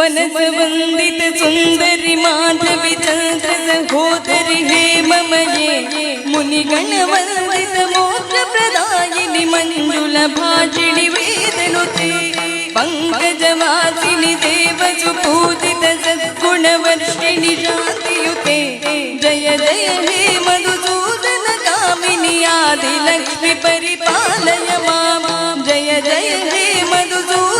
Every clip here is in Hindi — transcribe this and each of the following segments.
सुमनस वंदित सुंदरी माधवी चंद्र सहोदरी हे मम ये मुनिगण वंदित मोक्ष प्रदायिनि मंजुल भाषिणि वेदनुते पंकजवासिनि देव सुपूजित सद्गुणवर्षिणि शान्तियुते जय जय हे मधुसूदन कामिनि आदिलक्ष्मि परिपालय मां जय जय हे मधुसूदन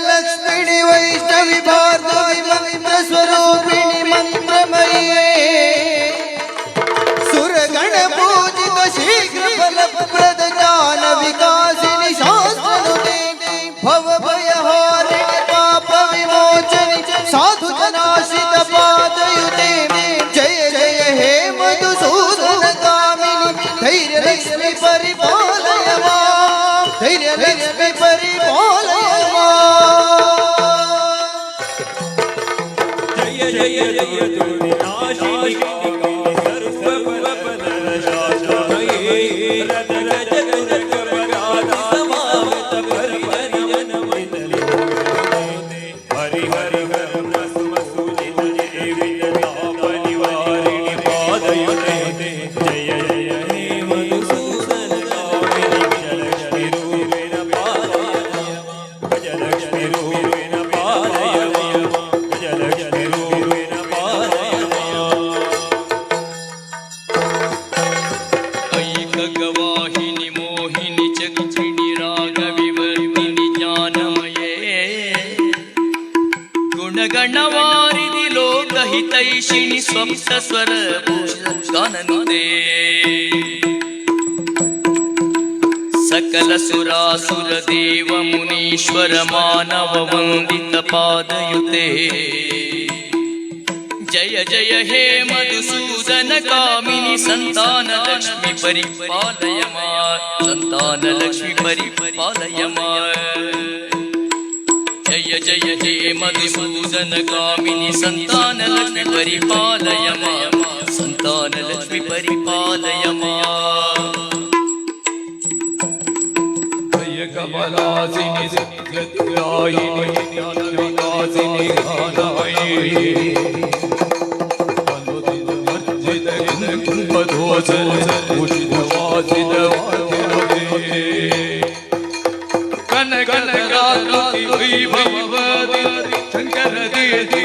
जय वरलक्ष्मिणि वैष्णवि भार्गवि मन्त्रस्वरूपिणि मन्त्रमये सुरगण पूजित शीघ्र फलप्रद ज्ञान विकासिनि भव भयहारिणि पाप विमोचनि साधु जनाश्रित पादयुते जय जय, हे मधुसूदन कामिनि। धैर्य लक्ष्मि परिपालय धैर्य लक्ष्मि જય જય તુલસી નાશિની हिनि मोहिनि चक्षिणि राघविवर्मिणि ज्ञानाय गुणगणवारिनि लोकहितैषिणि स्वन्तस्वरपूजे सकलसुरासुरदेवमुनीश्वर जय जय हे मधुसूदन कामिनी संतान लक्ष्मी परिपालय मा सन्तान लक्ष्मी परिपालय जय जय हे मधुसूदन कामिनी संतान लक्ष्मी परिपालय मा सन्तान लक्ष्मी परिपालय कमलासिनि सत्यत्यायिनि ज्ञानविकासिनि गानमयी కనకరాతి వైభవది శంకరదేది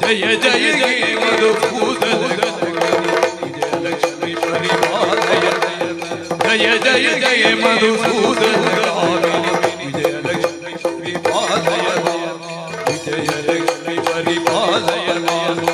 జయ జయ జయ మధుభూత జయలక్ష్మి పరిపాలయ జయ జయ జయ మధుభూత జయలక్ష్మి పరిపాలయ విజయలక్ష్మి పరిపాలయ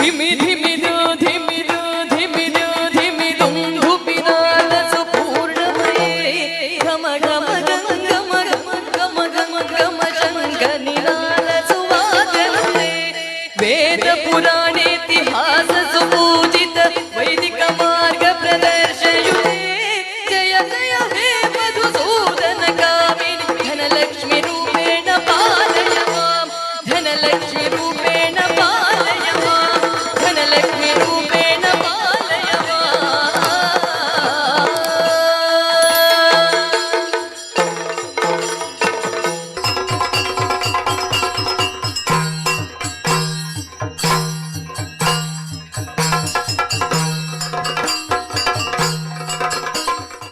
Me, me.